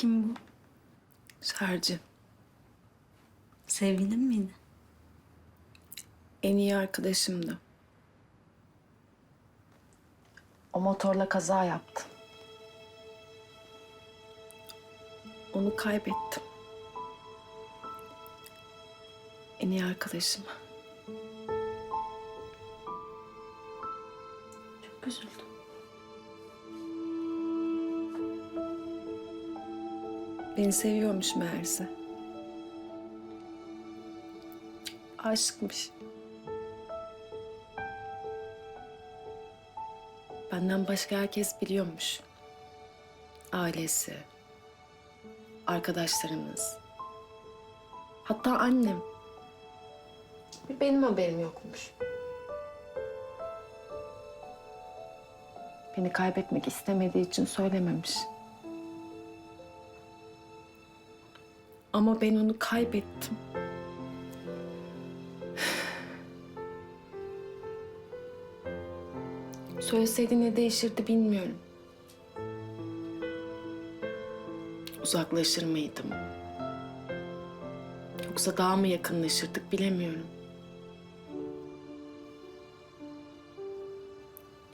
Kim bu? Serci. Sevgilin miydi? En iyi arkadaşımdı. O motorla kaza yaptı. Onu kaybettim. En iyi arkadaşımı. Çok üzüldüm. Beni seviyormuş meğerse. Aşıkmış. Benden başka herkes biliyormuş. Ailesi, arkadaşlarımız. Hatta annem. Benim haberim yokmuş. Beni kaybetmek istemediği için söylememiş. Ama ben onu kaybettim. Söyleseydi ne değişirdi bilmiyorum. Uzaklaşır mıydım? Yoksa daha mı yakınlaşırdık bilemiyorum.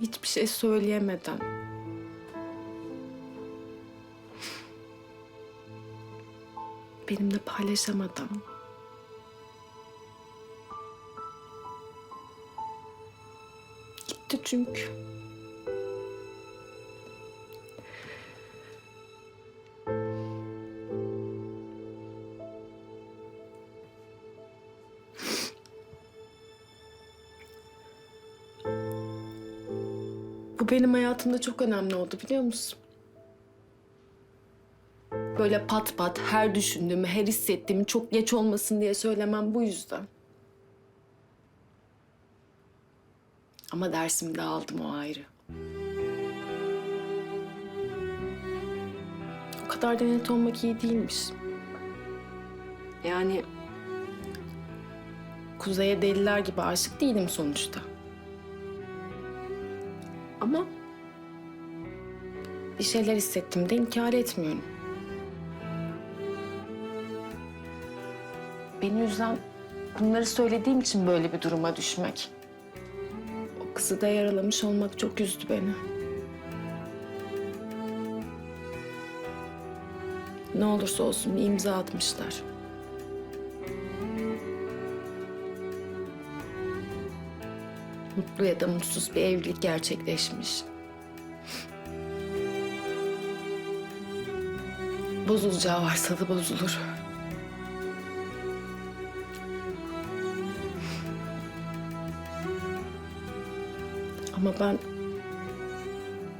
Hiçbir şey söyleyemeden benimle paylaşamadan. Gitti çünkü. Bu benim hayatımda çok önemli oldu biliyor musun? Böyle pat pat her düşündüğümü, her hissettiğimi çok geç olmasın diye söylemem bu yüzden. Ama dersimi de aldım o ayrı. O kadar da net olmak iyi değilmiş. Yani Kuzey'e deliler gibi aşık değilim sonuçta. Ama bir şeyler hissettim de inkar etmiyorum. Beni üzen bunları söylediğim için böyle bir duruma düşmek. O kızı da yaralamış olmak çok üzdü beni. Ne olursa olsun bir imza atmışlar. Mutlu ya da mutsuz bir evlilik gerçekleşmiş. Bozulacağı varsa da bozulur. Ama ben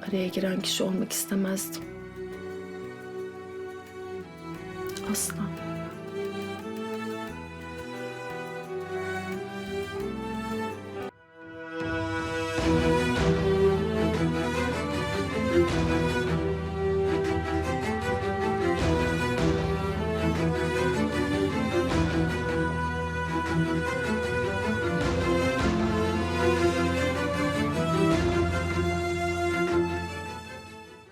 araya giren kişi olmak istemezdim. Asla.